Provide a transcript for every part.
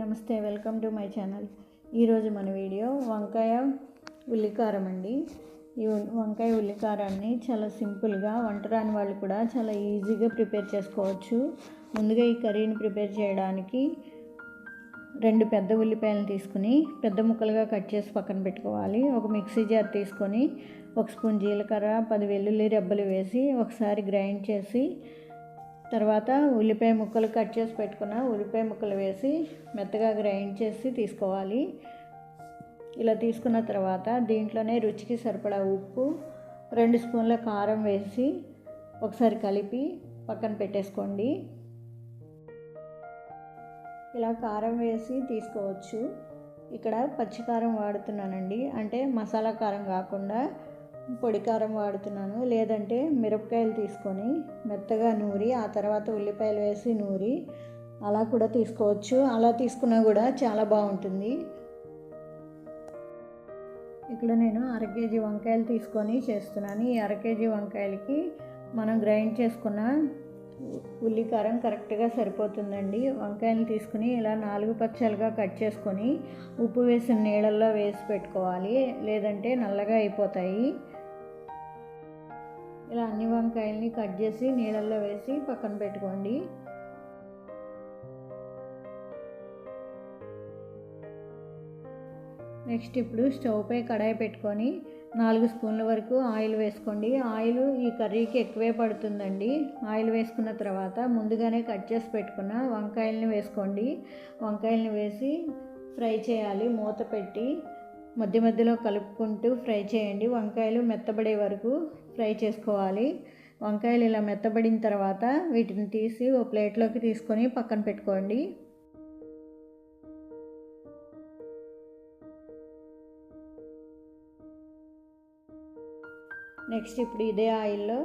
నమస్తే welcome to my channel. ఈరోజు మన వీడియో వంకాయ ఉల్లికారం అండి. ఈ వంకాయ ఉల్లికారాన్ని చాలా సింపుల్గా వంట రాని వాళ్ళు కూడా చాలా ఈజీగా ప్రిపేర్ చేసుకోవచ్చు. ముందుగా ఈ కర్రీని ప్రిపేర్ చేయడానికి రెండు పెద్ద ఉల్లిపాయలను తీసుకుని పెద్ద ముక్కలుగా కట్ చేసి పక్కన పెట్టుకోవాలి. ఒక మిక్సీ జార్ తీసుకొని ఒక స్పూన్ జీలకర్ర పది వెల్లుల్లి రెబ్బలు వేసి ఒకసారి గ్రైండ్ చేసి తర్వాత ఉల్లిపాయ ముక్కలు కట్ చేసి పెట్టుకున్న ఉల్లిపాయ ముక్కలు వేసి మెత్తగా గ్రైండ్ చేసి తీసుకోవాలి. ఇలా తీసుకున్న తర్వాత దీంట్లోనే రుచికి సరిపడా ఉప్పు రెండు స్పూన్ల కారం వేసి ఒకసారి కలిపి పక్కన పెట్టేసుకోండి. ఇలా కారం వేసి తీసుకోవచ్చు. ఇక్కడ పచ్చికారం వాడుతున్నానండి. అంటే మసాలా కారం కాకుండా పొడి కారం వాడుతున్నాను. లేదంటే మిరపకాయలు తీసుకొని మెత్తగా నూరి ఆ తర్వాత ఉల్లిపాయలు వేసి నూరి అలా కూడా తీసుకోవచ్చు. అలా తీసుకున్నా కూడా చాలా బాగుంటుంది. ఇక్కడ నేను అర కేజీ వంకాయలు తీసుకొని చేస్తున్నాను. ఈ అర కేజీ వంకాయలకి మనం గ్రైండ్ చేసుకున్న ఉల్లి కారం కరెక్ట్గా సరిపోతుందండి. వంకాయలు తీసుకుని ఇలా నాలుగు పచ్చలుగా కట్ చేసుకొని ఉప్పు వేసిన నీళ్ళల్లో వేసి పెట్టుకోవాలి. లేదంటే నల్లగా అయిపోతాయి. ఇలా అన్ని వంకాయల్ని కట్ చేసి నీళ్ళల్లో వేసి పక్కన పెట్టుకోండి. నెక్స్ట్ ఇప్పుడు స్టవ్ పై కడాయి పెట్టుకొని నాలుగు స్పూన్ల వరకు ఆయిల్ వేసుకోండి. ఆయిల్ ఈ కర్రీకి ఎక్కువే పడుతుందండి. ఆయిల్ వేసుకున్న తర్వాత ముందుగానే కట్ చేసి పెట్టుకున్న వంకాయలని వేసుకోండి. వంకాయలని వేసి ఫ్రై చేయాలి. మూత పెట్టి మధ్య మధ్యలో కలుపుకుంటూ ఫ్రై చేయండి. వంకాయలు మెత్తబడే వరకు ఫ్రై చేసుకోవాలి. వంకాయలు ఇలా మెత్తబడిన తర్వాత వీటిని తీసి ఓ ప్లేట్లోకి తీసుకొని పక్కన పెట్టుకోండి. నెక్స్ట్ ఇప్పుడు ఇదే ఆయిల్లో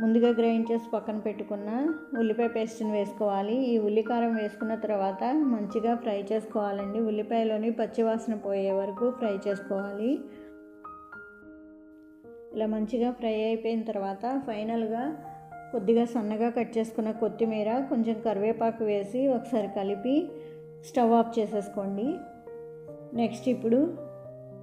ముందుగా గ్రైండ్ చేసి పక్కన పెట్టుకున్న ఉల్లిపాయ పేస్ట్ని వేసుకోవాలి. ఈ ఉల్లికారం వేసుకున్న తర్వాత మంచిగా ఫ్రై చేసుకోవాలండి. ఉల్లిపాయలోని పచ్చివాసన పోయే వరకు ఫ్రై చేసుకోవాలి. ఇలా మంచిగా ఫ్రై అయిపోయిన తర్వాత ఫైనల్గా కొద్దిగా సన్నగా కట్ చేసుకున్న కొత్తిమీర కొంచెం కరివేపాకు వేసి ఒకసారి కలిపి స్టవ్ ఆఫ్ చేసేసుకోండి. నెక్స్ట్ ఇప్పుడు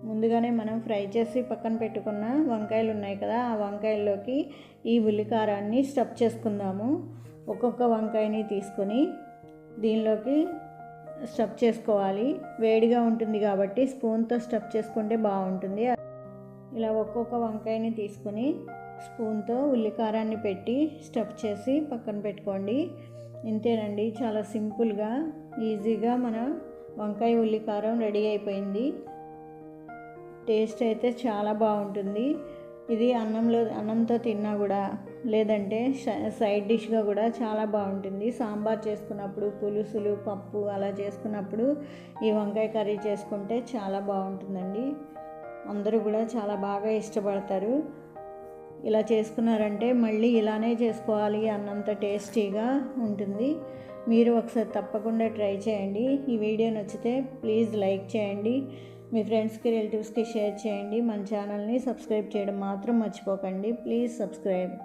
ముందుగానే మనం ఫ్రై చేసి పక్కన పెట్టుకున్న వంకాయలు ఉన్నాయి కదా ఆ వంకాయల్లోకి ఈ ఉల్లికారాన్ని స్టఫ్ చేసుకుందాము. ఒక్కొక్క వంకాయని తీసుకొని దీనిలోకి స్టఫ్ చేసుకోవాలి. వేడిగా ఉంటుంది కాబట్టి స్పూన్తో స్టఫ్ చేసుకుంటే బాగుంటుంది. ఇలా ఒక్కొక్క వంకాయని తీసుకొని స్పూన్తో ఉల్లికారాన్ని పెట్టి స్టఫ్ చేసి పక్కన పెట్టుకోండి. ఇంతేనండి చాలా సింపుల్గా ఈజీగా మన వంకాయ ఉల్లికారం రెడీ అయిపోయింది. టేస్ట్ అయితే చాలా బాగుంటుంది. ఇది అన్నంలో అన్నంతో తిన్నా కూడా లేదంటే సైడ్ డిష్గా కూడా చాలా బాగుంటుంది. సాంబార్ చేసుకున్నప్పుడు పులుసులు పప్పు అలా చేసుకున్నప్పుడు ఈ వంకాయ కర్రీ చేసుకుంటే చాలా బాగుంటుందండి. అందరూ కూడా చాలా బాగా ఇష్టపడతారు. ఇలా చేసుకున్నారంటే మళ్ళీ ఇలానే చేసుకోవాలి అన్నంత టేస్టీగా ఉంటుంది. మీరు ఒకసారి తప్పకుండా ట్రై చేయండి. ఈ వీడియో నచ్చితే ప్లీజ్ లైక్ చేయండి. మీ ఫ్రెండ్స్కి రిలేటివ్స్కి షేర్ చేయండి. మన ఛానల్ని సబ్స్క్రైబ్ చేయడం మాత్రం మర్చిపోకండి. Please subscribe.